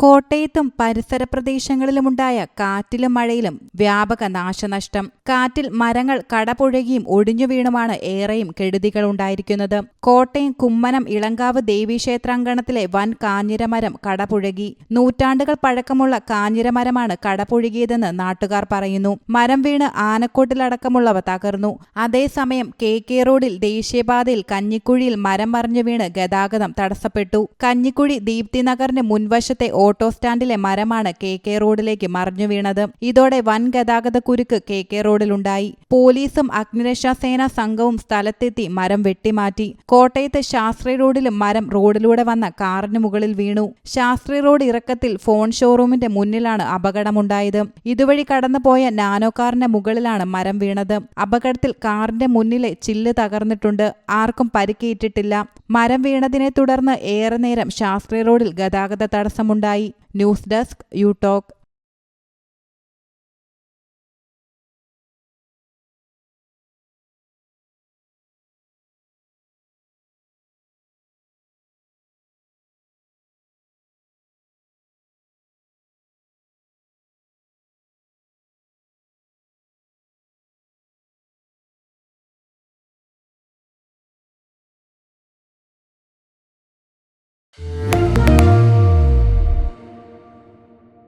കോട്ടയത്തും പരിസര പ്രദേശങ്ങളിലുമുണ്ടായ കാറ്റിലും മഴയിലും വ്യാപക നാശനഷ്ടം. കാറ്റിൽ മരങ്ങൾ കടപുഴകിയും ഒടിഞ്ഞു വീണുമാണ് ഏറെയും കെടുതികളുണ്ടായിരിക്കുന്നത് കോട്ടയം കുമ്മനം ഇളങ്കാവ് ദേവീക്ഷേത്രാങ്കണത്തിലെ വൻ കാഞ്ഞിരമരം കടപുഴകി. നൂറ്റാണ്ടുകൾ പഴക്കമുള്ള കാഞ്ഞിരമരമാണ് കടപുഴകിയതെന്ന് നാട്ടുകാർ പറയുന്നു. മരം വീണ് ആനക്കോട്ടിലടക്കമുള്ളവ തകർന്നു. അതേസമയം കെ കെ റോഡിൽ ദേശീയപാതയിൽ കഞ്ഞിക്കുഴിയിൽ മരം മറിഞ്ഞു വീണ് ഗതാഗതം തടസ്സപ്പെട്ടു. കഞ്ഞിക്കുഴി ദീപ്തി നഗറിന് മുൻവശത്തെ ഓട്ടോ സ്റ്റാൻഡിലെ മരമാണ് കെ കെ റോഡിലേക്ക് മറിഞ്ഞു വീണത്. ഇതോടെ വൻ ഗതാഗത കുരുക്ക് കെ കെ റോഡിലുണ്ടായി. പോലീസും അഗ്നിരക്ഷാ സേനാ സംഘവും സ്ഥലത്തെത്തി മരം വെട്ടിമാറ്റി. കോട്ടയത്ത് ശാസ്ത്രി റോഡിലും മരം റോഡിലൂടെ വന്ന കാറിന് മുകളിൽ വീണു. ശാസ്ത്രി റോഡ് ഇറക്കത്തിൽ ഫോൺ ഷോറൂമിന്റെ മുന്നിലാണ് അപകടമുണ്ടായത്. ഇതുവഴി കടന്നുപോയ നാനോ കാറിന്റെ മുകളിലാണ് മരം വീണത്. അപകടത്തിൽ കാറിന്റെ മുന്നിലെ ചില്ല് തകർന്നിട്ടുണ്ട്. ആർക്കും പരിക്കേറ്റിട്ടില്ല. മരം വീണതിനെ തുടർന്ന് ഏറെ നേരം ശാസ്ത്രി റോഡിൽ ഗതാഗത തടസ്സമുണ്ടായി. News desk you talk. Mm-hmm.